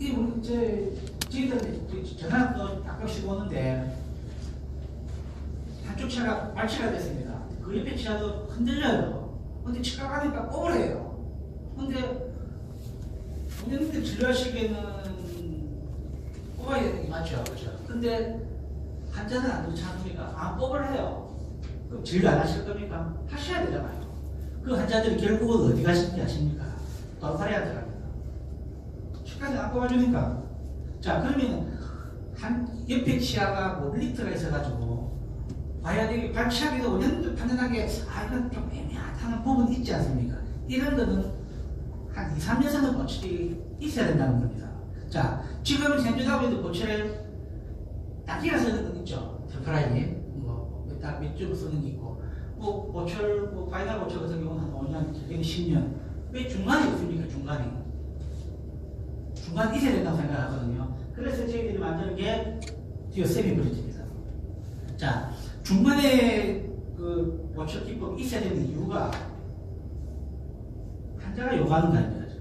이 이제 저희들 전화도 가끔씩 오는데 한쪽 차가 발치가 됐습니다. 그 옆에 차도 흔들려요. 근데 치과 가니까 꼬부래요. 근데 본인들 진료하시기에는 뽑아야 되는 게 맞죠, 그렇죠? 근데 환자는 안 그렇지 않습니까? 안 뽑으래요. 그럼 진료 안 하실 겁니까? 하셔야 되잖아요. 그 환자들이 결국은 어디 가시는지 아십니까? 돌팔이야 들어갑니다. 치과는 안 뽑아주니까. 자, 그러면 한 옆에 치아가 뭐 밀리트가 있어가지고 봐야 되게 발치하기도 원래는 판단하게 아 이건 좀 애매하다는 부분이 있지 않습니까? 이런 거는 한 2, 3년에는 고칠이 있어야 된다는 겁니다. 자, 지금 현주사부에도 고칠 딱지가 쓰는 건 있죠. 템프라인이 뭐딱몇줄 쓰는 게 있고 뭐 고철 뭐 파이널 고철 같은 경우는 한 5년, 길게는 10년. 왜 중간이 없습니까? 중간이. 중간 있어야 된다고 생각하거든요. 그래서 저희들이 만드는 게 디어 세미 브릿지입니다. 자, 중간에 그 고철 기법이 있어야 되는 이유가 환자가 요구하는 거 아닙니까?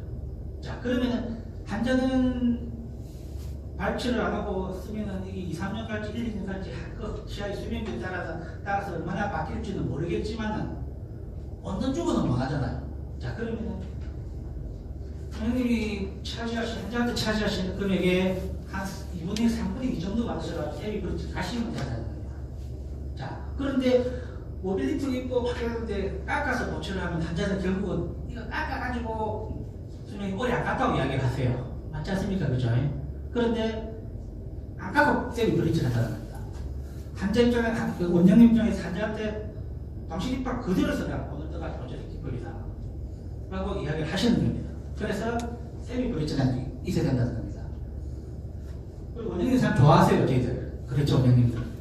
자, 그러면은 환자는 발치를 안 하고 쓰면은 이게 2, 3년 갈지 1, 2년 갈지 그 치아의 수명에 따라서 따라서 얼마나 바뀔지는 모르겠지만은 쪽은 뭐 하잖아요. 자, 그러면은 형님이 차지하신 환자한테 차지하시는 금액의 한 2분의 3분의 2 정도 받으셔가지고 그렇지 가시면 된다는 겁니다. 자, 그런데 모빌리티 있고 그런데 깎아서 고치를 하면 환자는 결국은 이거 깎아가지고 수명이 오래 안 갔다고 이야기를 하세요. 맞지 않습니까? 그죠? 그런데 안 깎고 세비 브릿지를 한다는 겁니다. 환자 입장에, 한- 그 원장님 입장에서 환자한테 당신 이빨 그대로 써라. 오늘 떠가지고 어쩌리 기법이다. 라고 이야기를 하시는 겁니다. 그래서 세미 브릿지가 있어야 된다는 겁니다. 원장님 참 좋아하세요, 저희들. 그렇죠, 원장님들.